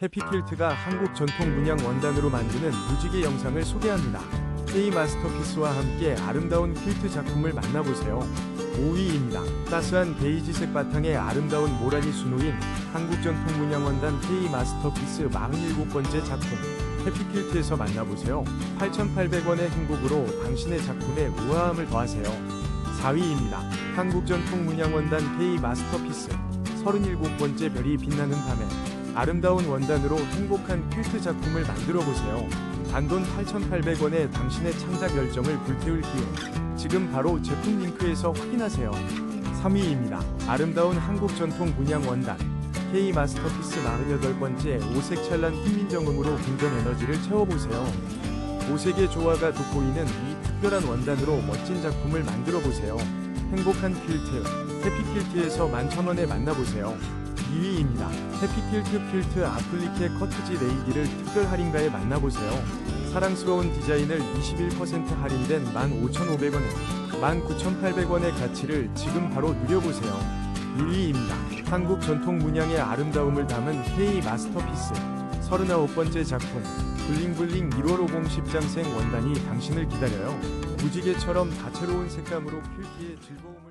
해피퀼트가 한국 전통 문양 원단으로 만드는 무지개 영상을 소개합니다. K 마스터피스와 함께 아름다운 퀼트 작품을 만나보세요. 5위입니다. 따스한 베이지색 바탕에 아름다운 모란이 수놓인 한국 전통 문양 원단 K 마스터피스 47번째 작품 해피퀼트에서 만나보세요. 8,800원의 행복으로 당신의 작품에 우아함을 더하세요. 4위입니다. 한국 전통 문양 원단 K 마스터피스 37번째 별이 빛나는 밤에 아름다운 원단으로 행복한 퀼트 작품을 만들어 보세요. 단돈 8,800원에 당신의 창작 열정을 불태울 기회. 지금 바로 제품 링크에서 확인하세요. 3위입니다. 아름다운 한국 전통 문양 원단 K 마스터피스 48번째 오색 찰란 훈민정음으로 긍정 에너지를 채워보세요. 오색의 조화가 돋보이는 이 특별한 원단으로 멋진 작품을 만들어 보세요. 행복한 퀼트, 해피퀼트에서 11,000원에 만나보세요. 2위입니다. 해피퀼트 퀼트 아플리케 커트지 레이디를 특별 할인가에 만나보세요. 사랑스러운 디자인을 21% 할인된 15,500원에 19,800원의 가치를 지금 바로 누려보세요. 1위입니다. 한국 전통 문양의 아름다움을 담은 K 마스터피스 39번째 작품 블링블링 1550 십장생 원단이 당신을 기다려요. 무지개처럼 다채로운 색감으로 퀼트의 즐거움을